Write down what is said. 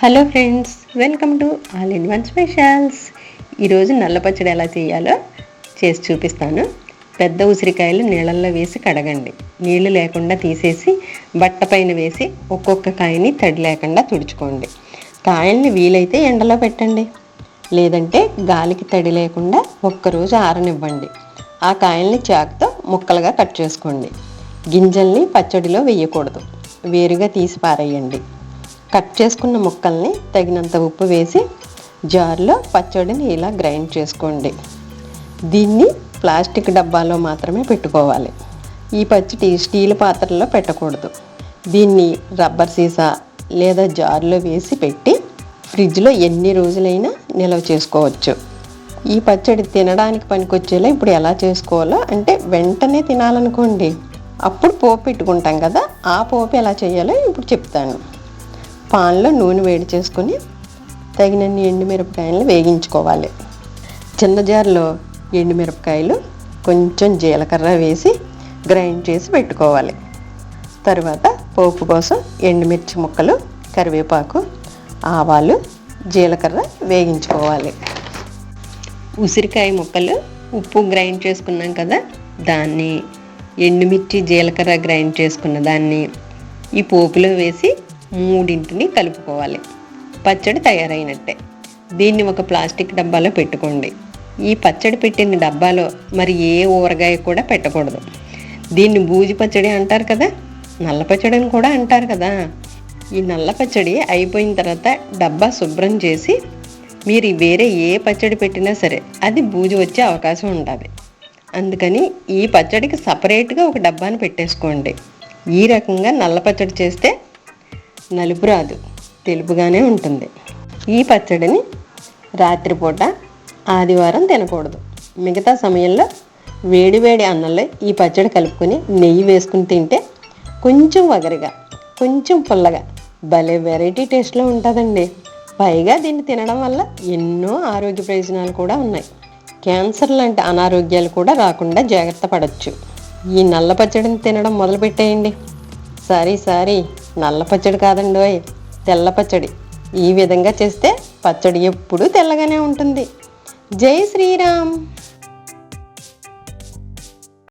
Hello friends welcome to all in one specials ఈరోజు నల్ల పచ్చడి ఎలా చేయాలో చేసి చూపిస్తాను. పెద్ద ఉసిరికాయలు నీళ్ళల్లో వేసి కడగండి. నీళ్ళు లేకుండా తీసేసి బట్ట పైన వేసి ఒక్కొక్క కాయని తడి లేకుండా తుడుచుకోండి. కాయల్ని వీలైతే ఎండలో పెట్టండి. లేదంటే గాలికి తడి లేకుండా ఒక్కరోజు ఆరనివ్వండి. ఆ కాయల్ని చాకుతో ముక్కలుగా కట్ చేసుకోండి. గింజల్ని పచ్చడిలో వేయకూడదు. వేరుగా తీసి పారేయండి. కట్ చేసుకున్న ముక్కల్ని తగినంత ఉప్పు వేసి జార్లో పచ్చడిని ఇలా గ్రైండ్ చేసుకోండి. దీన్ని ప్లాస్టిక్ డబ్బాలో మాత్రమే పెట్టుకోవాలి. ఈ పచ్చడి స్టీల్ పాత్రలో పెట్టకూడదు. దీన్ని రబ్బర్ సీసా లేదా జార్లో వేసి పెట్టి ఫ్రిడ్జ్లో ఎన్ని రోజులైనా నిల్వ చేసుకోవచ్చు. ఈ పచ్చడి తినడానికి పనికొచ్చేలా ఇప్పుడు ఎలా చేసుకోవాలో అంటే వెంటనే తినాలనుకోండి. అప్పుడు పోపు పెట్టుకుంటాం కదా ఆ పోపు ఎలా చేయాలో ఇప్పుడు చెప్తాను. పాన్లో నూనె వేడి చేసుకొని తగినన్ని ఎండుమిరపకాయలను వేగించుకోవాలి. చిన్న జార్లో ఎండుమిరపకాయలు కొంచెం జీలకర్ర వేసి గ్రైండ్ చేసి పెట్టుకోవాలి. తర్వాత పోపు కోసం ఎండుమిర్చి ముక్కలు కరివేపాకు ఆవాలు జీలకర్ర వేగించుకోవాలి. ఉసిరికాయ ముక్కలు ఉప్పు గ్రైండ్ చేసుకున్నాం కదా దాన్ని ఎండుమిర్చి జీలకర్ర గ్రైండ్ చేసుకున్న దాన్ని ఈ పోపులో వేసి మూడింటిని కలుపుకోవాలి. పచ్చడి తయారైనట్టే. దీన్ని ఒక ప్లాస్టిక్ డబ్బాలో పెట్టుకోండి. ఈ పచ్చడి పెట్టిన డబ్బాలో మరి ఏ ఊరగాయ కూడా పెట్టకూడదు. దీన్ని బూజి పచ్చడి అంటారు కదా? నల్ల పచ్చడి అని కూడా అంటారు కదా? ఈ నల్ల పచ్చడి అయిపోయిన తర్వాత డబ్బా శుభ్రం చేసి మీరు వేరే ఏ పచ్చడి పెట్టినా సరే అది బూజు వచ్చే అవకాశం ఉంటుంది. అందుకని ఈ పచ్చడికి సపరేట్గా ఒక డబ్బాను పెట్టేసుకోండి. ఈ రకంగా నల్ల పచ్చడి చేస్తే నలుపు రాదు తెలుపుగానే ఉంటుంది. ఈ పచ్చడిని రాత్రిపూట ఆదివారం తినకూడదు. మిగతా సమయంలో వేడి వేడి అన్నంలో ఈ పచ్చడి కలుపుకొని నెయ్యి వేసుకుని తింటే కొంచెం వగరుగా కొంచెం పుల్లగా భలే వెరైటీ టేస్ట్లో ఉంటుందండి. పైగా దీన్ని తినడం వల్ల ఎన్నో ఆరోగ్య ప్రయోజనాలు కూడా ఉన్నాయి. క్యాన్సర్ లాంటి అనారోగ్యాలు కూడా రాకుండా జాగ్రత్త పడవచ్చు ఈ నల్ల పచ్చడిని తినడం మొదలుపెట్టేయండి. Sorry sorry. నల్ల పచ్చడి కాదండోయ్ తెల్ల పచ్చడి. ఈ విధంగా చేస్తే పచ్చడి ఎప్పుడూ తెల్లగానే ఉంటుంది. జై శ్రీరామ్.